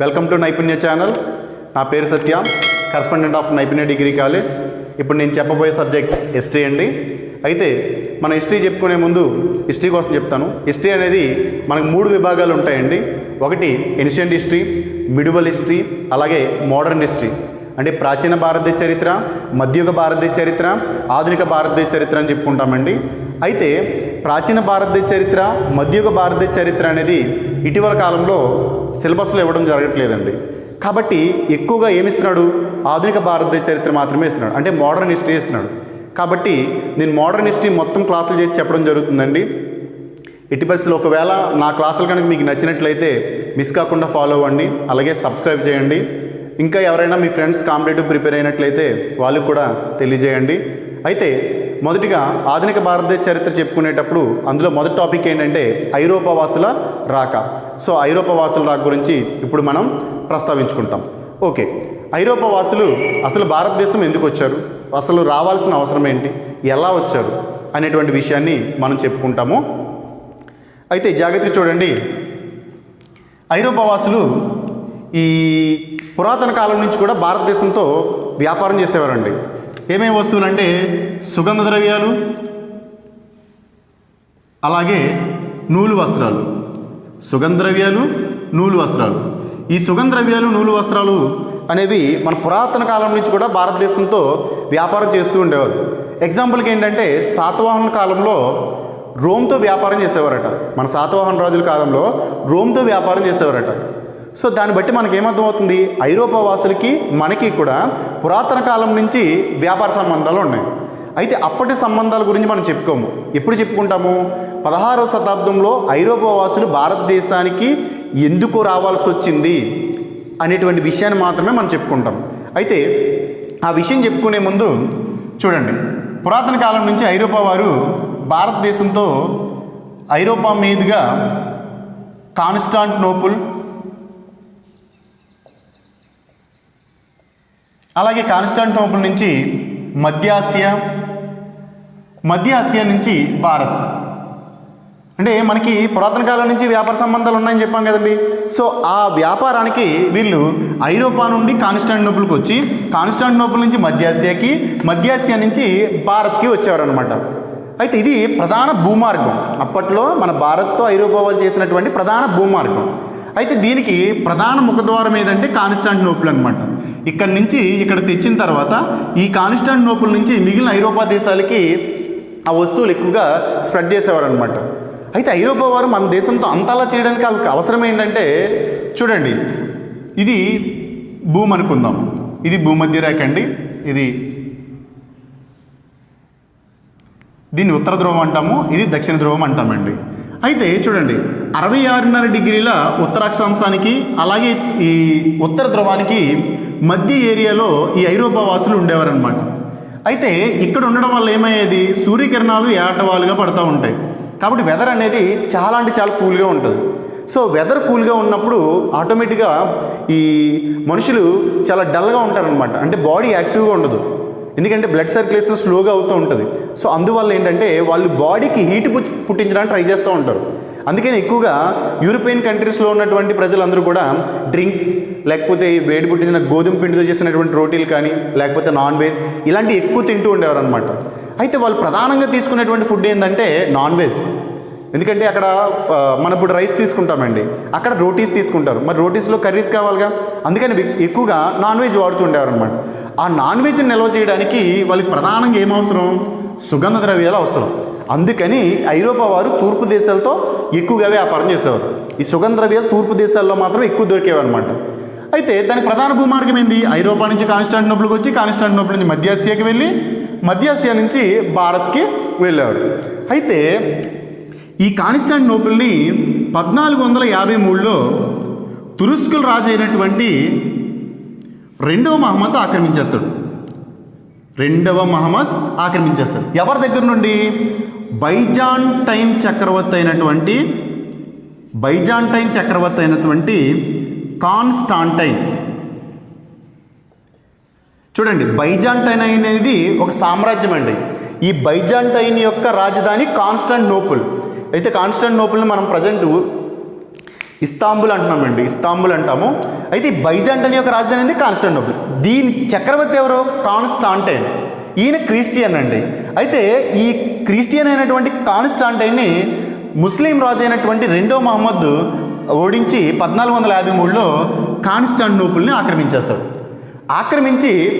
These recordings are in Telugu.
వెల్కమ్ టు నైపుణ్య ఛానల్. నా పేరు Satya correspondent of Naipunya degree college. ఇప్పుడు నేను చెప్పబోయే సబ్జెక్ట్ హిస్టరీ అండి. అయితే మన హిస్టరీ చెప్పుకునే ముందు హిస్టరీ కోసం చెప్తాను. హిస్టరీ అనేది మనకు మూడు విభాగాలు ఉంటాయండి. ఒకటి ఎన్షియంట్ హిస్టరీ మిడివల్ హిస్టరీ అలాగే మోడర్న్ హిస్టరీ అంటే ప్రాచీన భారతదేశ చరిత్ర మధ్యయుగ భారతదేశ చరిత్ర ఆధునిక భారతదేశ చరిత్ర అని చెప్పుకుంటామండి. అయితే ప్రాచీన భారతదేశ చరిత్ర మధ్యయుగ భారతదేశ చరిత్ర అనేది ఇటీవల కాలంలో సిలబస్లో ఇవ్వడం జరగట్లేదండి. కాబట్టి ఎక్కువగా ఏమిస్తున్నాడు? ఆధునిక భారతదేశ చరిత్ర మాత్రమే ఇస్తున్నాడు. అంటే మోడర్న్ హిస్టరీ ఇస్తున్నాడు. కాబట్టి నేను మోడర్న్ హిస్టరీ మొత్తం క్లాసులు చేసి చెప్పడం జరుగుతుందండి. ఎట్టి పరిస్థితుల్లో ఒకవేళ నా క్లాసులు కనుక మీకు నచ్చినట్లయితే మిస్ కాకుండా ఫాలో అవ్వండి. అలాగే సబ్స్క్రైబ్ చేయండి. ఇంకా ఎవరైనా మీ ఫ్రెండ్స్ కాంపిటేటివ్ ప్రిపేర్ అయినట్లయితే వాళ్ళకు కూడా తెలియజేయండి. అయితే మొదటిగా ఆధునిక భారతదేశ చరిత్ర చెప్పుకునేటప్పుడు అందులో మొదటి టాపిక్ ఏంటంటే ఐరోపా వాసుల రాక. సో ఐరోపా వాసుల రాక గురించి ఇప్పుడు మనం ప్రస్తావించుకుంటాం. ఓకే. ఐరోపా వాసులు అసలు భారతదేశం ఎందుకు వచ్చారు? అసలు రావాల్సిన అవసరం ఏంటి? ఎలా వచ్చారు? అనేటువంటి విషయాన్ని మనం చెప్పుకుంటాము. అయితే జాగ్రత్త చూడండి. ఐరోపా వాసులు ఈ పురాతన కాలం నుంచి కూడా భారతదేశంతో వ్యాపారం చేసేవారండి. ఏమేమి వస్తువులు అంటే సుగంధ ద్రవ్యాలు అలాగే నూలు వస్త్రాలు. సుగంధ ద్రవ్యాలు నూలు వస్త్రాలు. ఈ సుగంధ ద్రవ్యాలు నూలు వస్త్రాలు అనేది మన పురాతన కాలం నుంచి కూడా భారతదేశంతో వ్యాపారం చేస్తూ ఉండేవారు. ఎగ్జాంపుల్కి ఏంటంటే సాతవాహన కాలంలో రోమ్తో వ్యాపారం చేసేవారట. మన సాతవాహన రాజుల కాలంలో రోమ్తో వ్యాపారం చేసేవారట. సో దాన్ని బట్టి మనకి ఏమర్థమవుతుంది ఐరోపా వాసులకి మనకి కూడా పురాతన కాలం నుంచి వ్యాపార సంబంధాలు ఉన్నాయి. అయితే అప్పటి సంబంధాల గురించి మనం చెప్పుకోము. ఎప్పుడు చెప్పుకుంటాము? పదహారవ శతాబ్దంలో ఐరోపా వాసులు భారతదేశానికి ఎందుకు రావాల్సి వచ్చింది అనేటువంటి విషయాన్ని మాత్రమే మనం చెప్పుకుంటాం. అయితే ఆ విషయం చెప్పుకునే ముందు చూడండి. పురాతన కాలం నుంచి ఐరోపా వారు భారతదేశంతో ఐరోపా మీదుగా కాన్స్టాంటినోపుల్ అలాగే కాన్స్టాంటినోపుల్ నుంచి మధ్య ఆసియా మధ్య ఆసియా నుంచి భారత్. అంటే మనకి పురాతన కాలం నుంచి వ్యాపార సంబంధాలు ఉన్నాయని చెప్పాం కదండి. సో ఆ వ్యాపారానికి వీళ్ళు ఐరోపా నుండి కాన్స్టాంటినోపుల్కి వచ్చి కాన్స్టాంటినోపుల్ నుంచి మధ్య ఆసియాకి మధ్య ఆసియా నుంచి భారత్కి వచ్చేవారనమాట అయితే ఇది ప్రధాన భూమార్గం. అప్పట్లో మన భారత్తో ఐరోపా వాళ్ళు చేసినటువంటి ప్రధాన భూమార్గం. అయితే దీనికి ప్రధాన ముఖద్వారం ఏదంటే కాన్స్టాంటినోపుల్ అనమాట ఇక్కడ నుంచి ఇక్కడ తెచ్చిన తర్వాత ఈ కాన్స్టాంటినోపుల్ నుంచి మిగిలిన ఐరోపా దేశాలకి ఆ వస్తువులు ఎక్కువగా స్ప్రెడ్ చేసేవారు అనమాట అయితే ఐరోపా వారు మన దేశంతో అంతలా చేయడానికి వాళ్ళకి అవసరం ఏంటంటే చూడండి ఇది భూమి అనుకుందాం. ఇది భూమధ్య రేఖ అండి. ఇది దీన్ని ఉత్తర ధ్రువం అంటాము ఇది దక్షిణ ధ్రువం అంటామండి. అయితే చూడండి అరవై ఆరున్నర డిగ్రీల ఉత్తరాక్షాంశానికి అలాగే ఈ ఉత్తర ధ్రువానికి మధ్య ఏరియాలో ఈ ఐరోపా వాసులు ఉండేవారనమాట అయితే ఇక్కడ ఉండడం వల్ల ఏమయ్యేది? సూర్యకిరణాలు ఏటవాలుగా పడుతూ ఉంటాయి. కాబట్టి వెదర్ అనేది చాలా అంటే చాలా కూల్గా ఉంటుంది. సో వెదర్ కూల్గా ఉన్నప్పుడు ఆటోమేటిక్గా ఈ మనుషులు చాలా డల్గా ఉంటారనమాట అంటే బాడీ యాక్టివ్గా ఉండదు. ఎందుకంటే బ్లడ్ సర్క్యులేషన్ స్లోగా అవుతూ ఉంటుంది. సో అందువల్ల ఏంటంటే వాళ్ళు బాడీకి హీట్ పుట్టించడానికి ట్రై చేస్తూ ఉంటారు. అందుకని ఎక్కువగా యూరోపియన్ కంట్రీస్లో ఉన్నటువంటి ప్రజలందరూ కూడా డ్రింక్స్ లేకపోతే వేడి పుట్టించిన గోధుమ పిండితో చేసినటువంటి రోటీలు కానీ లేకపోతే నాన్ వెజ్ ఇలాంటివి ఎక్కువ తింటూ ఉండేవారు అనమాట అయితే వాళ్ళు ప్రధానంగా తీసుకునేటువంటి ఫుడ్ ఏంటంటే నాన్ వెజ్ ఎందుకంటే అక్కడ మనం ఇప్పుడు రైస్ తీసుకుంటామండి. అక్కడ రోటీస్ తీసుకుంటారు. మరి రోటీస్లో కర్రీస్ కావాలిగా? అందుకని ఎక్కువగా నాన్ వెజ్ వాడుతూ ఉండేవారు అనమాట ఆ నాన్ వెజ్ని నిల్వ చేయడానికి వాళ్ళకి ప్రధానంగా ఏం అవసరం? సుగంధ ద్రవ్యాలు అవసరం. అందుకని ఐరోపా వారు తూర్పు దేశాలతో ఎక్కువగా వ్యాపారం చేసేవారు. ఈ సుగంధ ద్రవ్యాలు తూర్పు దేశాల్లో మాత్రం ఎక్కువ దొరికేవన్నమాట. అయితే దానికి ప్రధాన భూమార్గం ఏంది? ఐరోపా నుంచి కాన్స్టాంటినోపుల్కి వచ్చి కాన్స్టాంటినోపుల్ నుంచి మధ్య ఆసియాకి వెళ్ళి మధ్య ఆసియా నుంచి భారత్కి వెళ్ళేవారు. అయితే ఈ కాన్స్టాంటినోపుల్ని పద్నాలుగు వందల యాభై మూడులో తురుస్కుల రాజు అయినటువంటి రెండవ మహమ్మద్ ఆక్రమించేస్తాడు. రెండవ మహమ్మద్ ఆక్రమించేస్తాడు. ఎవరి దగ్గర నుండి? బైజాంటైన్ చక్రవర్తి అయినటువంటి బైజాంటైన్ చక్రవర్తి అయినటువంటి కాన్స్టాంటైన్. చూడండి బైజాంటైన్ అనేది ఒక సామ్రాజ్యం అండి. ఈ బైజాంటైన్ యొక్క రాజధాని కాన్స్టాంటినోపుల్. అయితే కాన్స్టాంటినోపుల్ని మనం ప్రజెంట్ ఇస్తాంబుల్ అంటున్నామండి ఇస్తాంబుల్ అంటాము. అయితే ఈ బైజాంటైన్ యొక్క రాజధాని ఏంది కాన్స్టాంటినోపుల్. దీని చక్రవర్తి ఎవరు? కాన్స్టాంటైన్. ఈయన క్రిస్టియన్ అండి. అయితే ఈ క్రిస్టియన్ అయినటువంటి కాన్స్టాంటైన్ని ముస్లిం రాజు అయినటువంటి రెండో మహమ్మద్ ఓడించి పద్నాలుగు వందల యాభై మూడులో కాన్స్టాంటినోపుల్ని ఆక్రమించేస్తాడు. ఆక్రమించి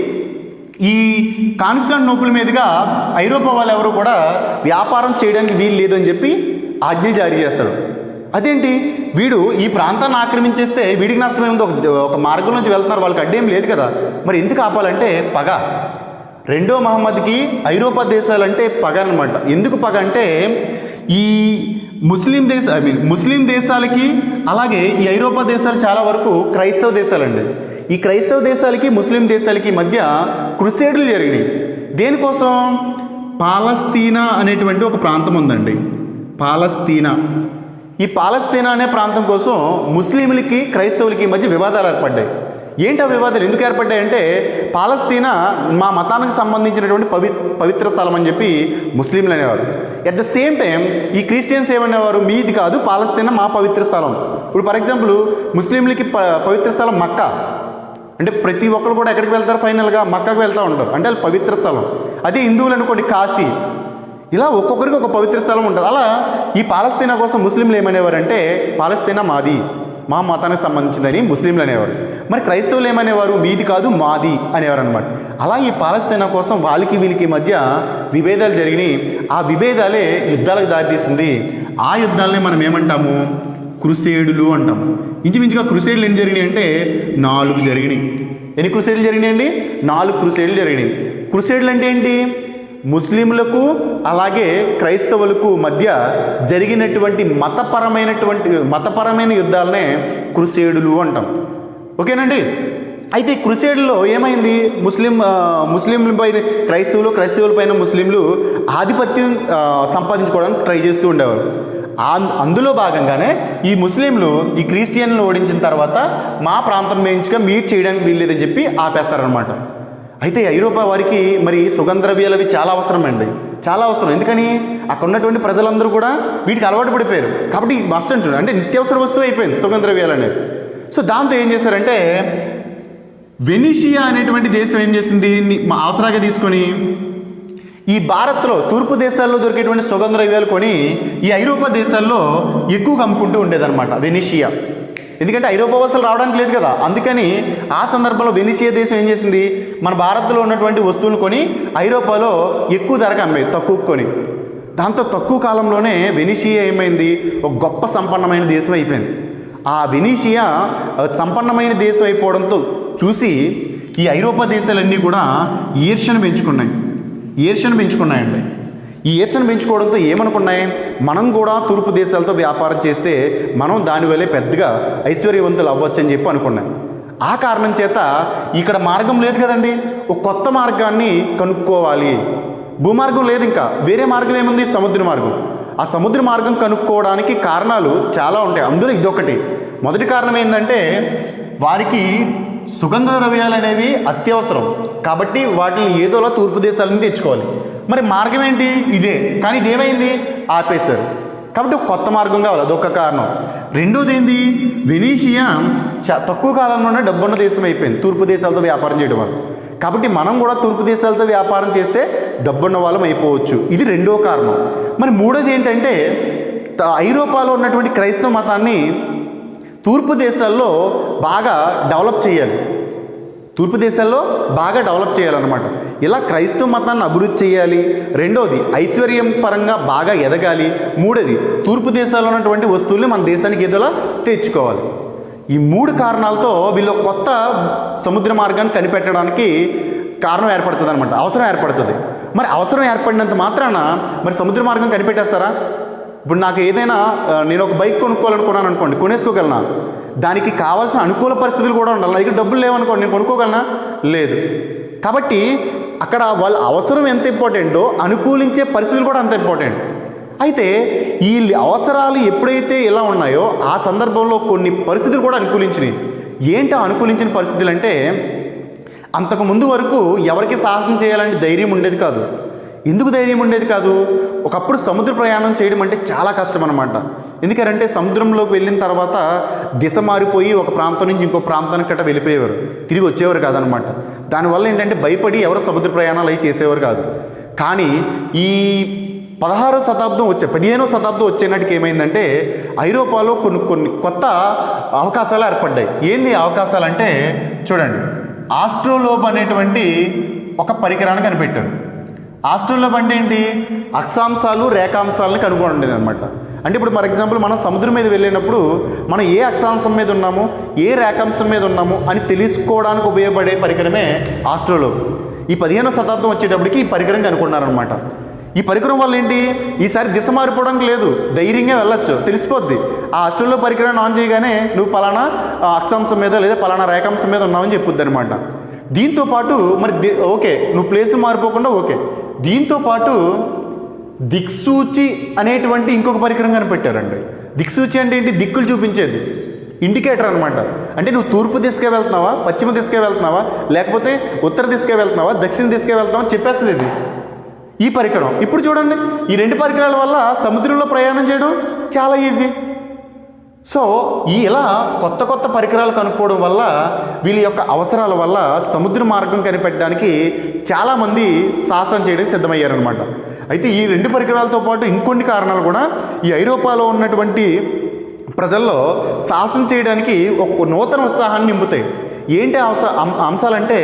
ఈ కాన్స్టాంటినోపుల్ మీదుగా ఐరోపా వాళ్ళు ఎవరు కూడా వ్యాపారం చేయడానికి వీలు లేదు అని చెప్పి ఆజ్ఞ జారీ చేస్తాడు. అదేంటి? వీడు ఈ ప్రాంతాన్ని ఆక్రమించేస్తే వీడికి నష్టం ఏముంది ఒక ఒక మార్గం నుంచి వెళ్తున్నారు వాళ్ళకి అడ్డేం లేదు కదా. మరి ఎందుకు ఆపాలంటే పగ. రెండో మహమ్మద్కి ఐరోపా దేశాలంటే పగ అనమాట ఎందుకు పగ అంటే ఈ ముస్లిం దేశ ఐ మీన్ ముస్లిం దేశాలకి అలాగే ఈ ఐరోపా దేశాలు చాలా వరకు క్రైస్తవ దేశాలండి. ఈ క్రైస్తవ దేశాలకి ముస్లిం దేశాలకి మధ్య క్రుసేడులు జరిగినాయి. దేనికోసం? పాలస్తీనా అనేటువంటి ఒక ప్రాంతం ఉందండి. పాలస్తీనా. ఈ పాలస్తీనా అనే ప్రాంతం కోసం ముస్లింలకి క్రైస్తవులకి మధ్య వివాదాలు ఏర్పడ్డాయి. ఏంటి ఆ వివాదాలు? ఎందుకు ఏర్పడ్డాయంటే పాలస్తీనా మా మతానికి సంబంధించినటువంటి పవి పవిత్ర స్థలం అని చెప్పి ముస్లింలు అనేవారు. ఎట్ ద సేమ్ టైం ఈ క్రిస్టియన్స్ ఏమనేవారు? మీది కాదు పాలస్తీనా మా పవిత్ర స్థలం. ఇప్పుడు ఫర్ ఎగ్జాంపుల్ ముస్లింలకి ప పవిత్ర స్థలం మక్కా. అంటే ప్రతి ఒక్కరు కూడా ఎక్కడికి వెళ్తారు ఫైనల్గా? మక్కకు వెళ్తూ ఉంటారు. అంటే అది పవిత్ర స్థలం. అదే హిందువులు అనుకోండి కాశీ. ఇలా ఒక్కొక్కరికి ఒక పవిత్ర స్థలం ఉంటుంది. అలా ఈ పాలస్తీనా కోసం ముస్లింలు ఏమనేవారంటే పాలస్తీనా మాది. మా మతానికి సంబంధించిందని ముస్లింలు అనేవారు. మరి క్రైస్తవులు ఏమనేవారు? మీది కాదు మాది అనేవారు అనమాట అలా ఈ పాలస్తీనా కోసం వాళ్ళకి వీళ్ళకి మధ్య విభేదాలు జరిగినాయి. ఆ విభేదాలే యుద్ధాలకు దారితీసింది. ఆ యుద్ధాలనే మనం ఏమంటాము? క్రుసేడులు అంటాము. ఇంచుమించుగా క్రుసేడులు ఎన్ని జరిగినాయి అంటే నాలుగు జరిగినాయి. ఎన్ని క్రుసేడులు జరిగినాయండి? నాలుగు క్రుసేడులు జరిగినాయి. క్రుసేడులు అంటే ఏంటి? ముస్లింలకు అలాగే క్రైస్తవులకు మధ్య జరిగినటువంటి మతపరమైనటువంటి మతపరమైన యుద్ధాలనే క్రుసేడులు అంటాం. ఓకేనండి? అయితే ఈ క్రుసేడ్లో ఏమైంది? ముస్లిం ముస్లింలపై ముస్లింల పైన క్రైస్తవులు క్రైస్తవుల పైన ముస్లింలు ఆధిపత్యం సంపాదించుకోవడానికి ట్రై చేస్తూ ఉండేవారు. అందులో భాగంగానే ఈ ముస్లింలు ఈ క్రిస్టియన్లు ఓడించిన తర్వాత మా ప్రాంతం మేయించుగా మీరు చేయడానికి వీల్లేదని చెప్పి ఆపేస్తారనమాట అయితే ఐరోపా వారికి మరి సుగంధ ద్రవ్యాలు అవి చాలా అవసరం అండి చాలా అవసరం. ఎందుకని? అక్కడ ఉన్నటువంటి ప్రజలందరూ కూడా వీటికి అలవాటు పడిపోయారు. కాబట్టి మస్ట్ అంటున్నారు అంటే నిత్యావసర వస్తువు అయిపోయింది సుగంధ ద్రవ్యాలు అనేవి. సో దాంతో ఏం చేశారంటే వెనిషియా అనేటువంటి దేశం ఏం చేసింది? మా ఆసరాగా తీసుకొని ఈ భారత్లో తూర్పు దేశాల్లో దొరికేటువంటి సుగంధ ద్రవ్యాలు కొని ఈ ఐరోపా దేశాల్లో ఎక్కువగా అమ్ముకుంటూ ఉండేదన్నమాట వెనీషియా. ఎందుకంటే ఐరోపా అసలు రావడానికి లేదు కదా. అందుకని ఆ సందర్భంలో వెనిషియా దేశం ఏం చేసింది? మన భారత్లో ఉన్నటువంటి వస్తువులు కొని ఐరోపాలో ఎక్కువ ధరకు అమ్మేది తక్కువ కొని. దాంతో తక్కువ కాలంలోనే వెనిషియా ఏమైంది? ఒక గొప్ప సంపన్నమైన దేశం అయిపోయింది. ఆ వెనీషియా సంపన్నమైన దేశం అయిపోవడంతో చూసి ఈ ఐరోపా దేశాలన్నీ కూడా ఈర్ష్యను పెంచుకున్నాయి. ఈర్ష్యను పెంచుకున్నాయండి. ఈ ఈర్ష్యను పెంచుకోవడంతో ఏమనుకున్నాయి? మనం కూడా తూర్పు దేశాలతో వ్యాపారం చేస్తే మనం దానివల్లే పెద్దగా ఐశ్వర్యవంతులు అవ్వచ్చు అని చెప్పి అనుకున్నాం ఆ కారణం చేత ఇక్కడ మార్గం లేదు కదండి. ఒక కొత్త మార్గాన్ని కనుక్కోవాలి. భూమార్గం లేదు ఇంకా. వేరే మార్గం ఏముంది? సముద్ర మార్గం. ఆ సముద్ర మార్గం కనుక్కోవడానికి కారణాలు చాలా ఉంటాయి. అందులో ఇదొకటి. మొదటి కారణం ఏంటంటే వారికి సుగంధ ద్రవ్యాలు అనేవి అత్యవసరం. కాబట్టి వాటిని ఏదోలా తూర్పు దేశాల నుంచి తెచ్చుకోవాలి. మరి మార్గం ఏంటి? ఇదే. కానీ ఇదేమైంది? ఆపేశారు. కాబట్టి కొత్త మార్గం కావాలి. అదొక కారణం. రెండోది ఏంది? వెనీషియా తక్కువ కాలంలోనే డబ్బున్న దేశం అయిపోయింది. తూర్పు దేశాలతో వ్యాపారం చేయడం వల్ల. కాబట్టి మనం కూడా తూర్పు దేశాలతో వ్యాపారం చేస్తే డబ్బున్న వాళ్ళం అయిపోవచ్చు. ఇది రెండో కారణం. మరి మూడోది ఏంటంటే ఐరోపాలో ఉన్నటువంటి క్రైస్తవ మతాన్ని తూర్పు దేశాల్లో బాగా డెవలప్ చేయాలి. తూర్పు దేశాల్లో బాగా డెవలప్ చేయాలన్నమాట. ఇలా క్రైస్తవ మతాన్ని అభివృద్ధి చేయాలి. రెండోది ఐశ్వర్యం పరంగా బాగా ఎదగాలి. మూడోది తూర్పు దేశాల్లో ఉన్నటువంటి వస్తువుల్ని మన దేశానికి ఏదోలా తెచ్చుకోవాలి. ఈ మూడు కారణాలతో వీళ్ళు కొత్త సముద్ర మార్గాన్ని కనిపెట్టడానికి కారణం ఏర్పడుతుంది అనమాట అవసరం ఏర్పడుతుంది. మరి అవసరం ఏర్పడినంత మాత్రాన మరి సముద్ర మార్గం కనిపెట్టేస్తారా? ఇప్పుడు నాకు ఏదైనా నేను ఒక బైక్ కొనుక్కోవాలనుకున్నాను అనుకోండి కొనేసుకోగలనా? దానికి కావాల్సిన అనుకూల పరిస్థితులు కూడా ఉండాలి. నా దగ్గర డబ్బులు లేవనుకోండి నేను కొనుక్కోగలనా? లేదు. కాబట్టి అక్కడ వాళ్ళ అవసరం ఎంత ఇంపార్టెంటో అనుకూలించే పరిస్థితులు కూడా అంత ఇంపార్టెంట్. అయితే ఈ అవసరాలు ఎప్పుడైతే ఇలా ఉన్నాయో ఆ సందర్భంలో కొన్ని పరిస్థితులు కూడా అనుకూలించినాయి. ఏంటో అనుకూలించిన పరిస్థితులు అంటే అంతకు ముందు వరకు ఎవరికి సాహసం చేయాలంటే ధైర్యం ఉండేది కాదు. ఎందుకు ధైర్యం ఉండేది కాదు? ఒకప్పుడు సముద్ర ప్రయాణం చేయడం అంటే చాలా కష్టం అనమాట ఎందుకంటే సముద్రంలోకి వెళ్ళిన తర్వాత దిశ మారిపోయి ఒక ప్రాంతం నుంచి ఇంకో ప్రాంతానికి గట్ట వెళ్ళిపోయేవారు. తిరిగి వచ్చేవారు కాదనమాట దానివల్ల ఏంటంటే భయపడి ఎవరు సముద్ర ప్రయాణాలు అవి చేసేవారు కాదు. కానీ ఈ పదహారో శతాబ్దం వచ్చే పదిహేనో శతాబ్దం వచ్చేనాటికి ఏమైందంటే ఐరోపాలో కొన్ని కొన్ని కొత్త అవకాశాలు ఏర్పడ్డాయి. ఏంది అవకాశాలు అంటే చూడండి ఆస్ట్రోలోబ్ అనేటువంటి ఒక పరికరాన్ని కనిపెట్టారు. ఆస్ట్రోలోబ్ అంటే ఏంటి? అక్షాంశాలు రేఖాంశాలను కనుగొండేది అనమాట అంటే ఇప్పుడు ఫర్ ఎగ్జాంపుల్ మనం సముద్రం మీద వెళ్ళినప్పుడు మనం ఏ అక్షాంశం మీద ఉన్నాము ఏ రేఖాంశం మీద ఉన్నాము అని తెలుసుకోవడానికి ఉపయోగపడే పరికరమే ఆస్ట్రోలోబ్. ఈ పదిహేనో శతాబ్దం వచ్చేటప్పటికి ఈ పరికరం కనుక్కున్నారనమాట ఈ పరికరం వల్ల ఏంటి? ఈసారి దిశ మారిపోవడానికి లేదు. ధైర్యంగా వెళ్ళొచ్చు. తెలిసిపోద్ది. ఆ అష్టంలో పరికరాన్ని ఆన్ చేయగానే నువ్వు పలానా అక్షాంశం మీద లేదా పలానా రేఖాంశం మీద ఉన్నావని చెప్పుద్ది అనమాట దీంతో పాటు మరి ది- ఓకే నువ్వు ప్లేస్ మారిపోకుండా ఓకే. దీంతో పాటు దిక్సూచి అనేటువంటి ఇంకొక పరికరం కనిపెట్టారండి. దిక్సూచి అంటే ఏంటి? దిక్కులు చూపించేది. ఇండికేటర్ అనమాట అంటే నువ్వు తూర్పు దిశగా వెళ్తున్నావా పశ్చిమ దిశగా వెళ్తున్నావా లేకపోతే ఉత్తర దిశగా వెళ్తున్నావా దక్షిణ దిశగా వెళ్తున్నావా చెప్పేస్తుంది ఇది. ఈ పరికరం. ఇప్పుడు చూడండి ఈ రెండు పరికరాల వల్ల సముద్రంలో ప్రయాణం చేయడం చాలా ఈజీ సో ఈ ఇలా కొత్త కొత్త పరికరాలు కనుక్కోవడం వల్ల వీళ్ళ యొక్క అవసరాల వల్ల సముద్ర మార్గం కనిపెట్టడానికి చాలామంది సాహసం చేయడం సిద్ధమయ్యారనమాట అయితే ఈ రెండు పరికరాలతో పాటు ఇంకొన్ని కారణాలు కూడా ఈ ఐరోపాలో ఉన్నటువంటి ప్రజల్లో సాహసం చేయడానికి ఒక నూతన ఉత్సాహాన్ని నింపుతాయి. ఏంటి అంశ అం- అంశాలంటే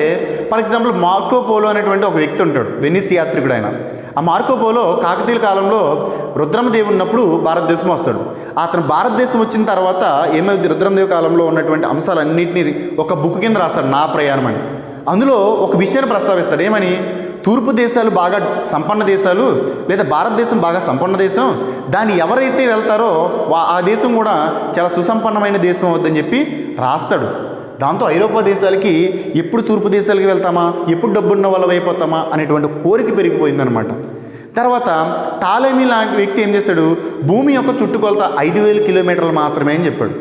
ఫర్ ఎగ్జాంపుల్ మార్కోపోలో అనేటువంటి ఒక వ్యక్తి ఉంటాడు వెనిస్ యాత్రికుడు ఆయన ఆ మార్కోపోలో కాకతీయుల కాలంలో రుద్రమదేవి ఉన్నప్పుడు భారతదేశం వస్తాడు. అతను భారతదేశం వచ్చిన తర్వాత ఏమైంది రుద్రమదేవి కాలంలో ఉన్నటువంటి అంశాలన్నింటినీ ఒక బుక్ కింద రాస్తాడు నా ప్రయాణం అని. అందులో ఒక విషయాన్ని ప్రస్తావిస్తాడు ఏమని? తూర్పు దేశాలు బాగా సంపన్న దేశాలు లేదా భారతదేశం బాగా సంపన్న దేశం? దాన్ని ఎవరైతే వెళ్తారో వా- ఆ దేశం కూడా చాలా సుసంపన్నమైన దేశం అవుద్దని చెప్పి రాస్తాడు. దాంతో ఐరోపా దేశాలకి ఎప్పుడు తూర్పు దేశాలకి వెళ్తామా? ఎప్పుడు డబ్బున్న వాళ్ళ అయిపోతామా అనేటువంటి కోరిక పెరిగిపోయిందనమాట తర్వాత టాలమీ లాంటి వ్యక్తి ఏం చేశాడు? భూమి యొక్క చుట్టుకొలత ఐదు వేల కిలోమీటర్లు మాత్రమే అని చెప్పాడు.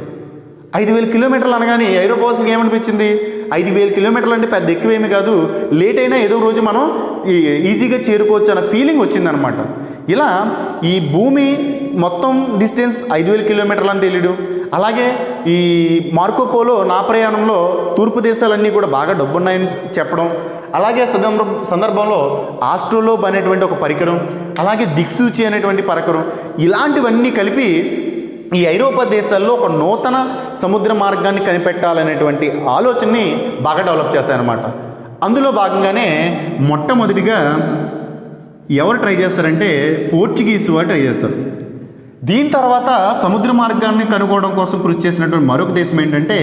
ఐదు వేల కిలోమీటర్లు అనగానే ఐరోపాస్కి ఏమనిపించింది? ఐదు వేల కిలోమీటర్లు అంటే పెద్ద ఎక్కువేమి కాదు. లేట్ అయినా ఏదో రోజు మనం ఈ- ఈజీగా చేరుకోవచ్చు అన్న ఫీలింగ్ వచ్చిందనమాట ఇలా ఈ భూమి మొత్తం డిస్టెన్స్ ఐదు వేల కిలోమీటర్లు అని తెలియడు అలాగే ఈ మార్కోపోలో నా ప్రయాణంలో తూర్పు దేశాలన్నీ కూడా బాగా డబ్బున్నాయని చెప్పడం. అలాగే సందర్భం సందర్భంలో ఆస్ట్రోలోబ్ అనేటువంటి ఒక పరికరం అలాగే దిక్సూచి అనేటువంటి పరికరం ఇలాంటివన్నీ కలిపి ఈ ఐరోపా దేశాల్లో ఒక నూతన సముద్ర మార్గాన్ని కనిపెట్టాలనేటువంటి ఆలోచనని బాగా డెవలప్ చేస్తారనమాట అందులో భాగంగానే మొట్టమొదటిగా ఎవరు ట్రై చేస్తారంటే పోర్చుగీస్ వారు ట్రై చేస్తారు. దీని తర్వాత సముద్ర మార్గాన్ని కనుగొనడం కోసం కృషి చేసినటువంటి మరొక దేశం ఏంటంటే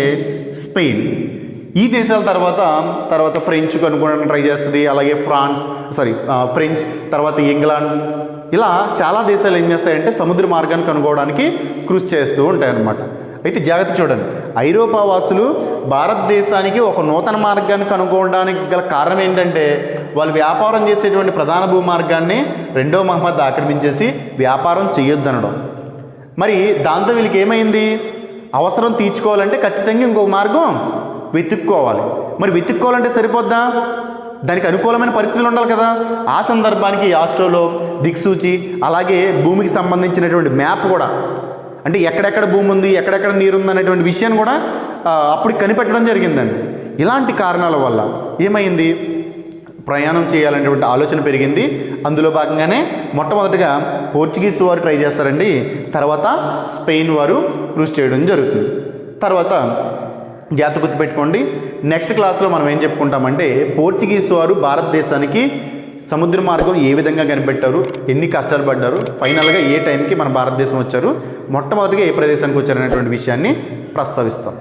స్పెయిన్. ఈ దేశాల తర్వాత తర్వాత ఫ్రెంచ్ కనుగొనడానికి ట్రై చేస్తుంది అలాగే ఫ్రాన్స్ సారీ ఫ్రెంచ్ తర్వాత ఇంగ్లాండ్. ఇలా చాలా దేశాలు ఏం చేస్తాయంటే సముద్ర మార్గాన్ని కనుగోవడానికి కృషి చేస్తూ ఉంటాయన్నమాట. అయితే జాగ్రత్త చూడండి. ఐరోపా వాసులు భారతదేశానికి ఒక నూతన మార్గాన్ని కనుగొనడానికి గల కారణం ఏంటంటే వాళ్ళు వ్యాపారం చేసేటువంటి ప్రధాన భూమార్గాన్ని రెండో మహమ్మద్ ఆక్రమించేసి వ్యాపారం చేయొద్దనడం మరి దాంతో వీళ్ళకి ఏమైంది? అవసరం తీర్చుకోవాలంటే ఖచ్చితంగా ఇంకొక మార్గం వెతుక్కోవాలి. మరి వెతుక్కోవాలంటే సరిపోద్దా? దానికి అనుకూలమైన పరిస్థితులు ఉండాలి కదా. ఆ సందర్భానికి ఆస్ట్రోలో దిక్సూచి అలాగే భూమికి సంబంధించినటువంటి మ్యాప్ కూడా అంటే ఎక్కడెక్కడ భూమి ఉంది ఎక్కడెక్కడ నీరు ఉంది అనేటువంటి విషయాన్ని కూడా అప్పుడు కనిపెట్టడం జరిగిందండి. ఇలాంటి కారణాల వల్ల ఏమైంది? ప్రయాణం చేయాలనేటువంటి ఆలోచన పెరిగింది. అందులో భాగంగానే మొట్టమొదటిగా పోర్చుగీస్ వారు ట్రై చేస్తారండి. తర్వాత స్పెయిన్ వారు కృషి చేయడం జరుగుతుంది. తర్వాత జాగ్రత్త గుర్తుపెట్టుకోండి. నెక్స్ట్ క్లాస్లో మనం ఏం చెప్పుకుంటామంటే పోర్చుగీస్ వారు భారతదేశానికి సముద్ర మార్గం ఏ విధంగా కనిపెట్టారు? ఎన్ని కష్టాలు పడ్డారు? ఫైనల్గా ఏ టైంకి మన భారతదేశం వచ్చారు? మొట్టమొదటిగా ఏ ప్రదేశానికి వచ్చారనేటువంటి విషయాన్ని ప్రస్తావిస్తాం.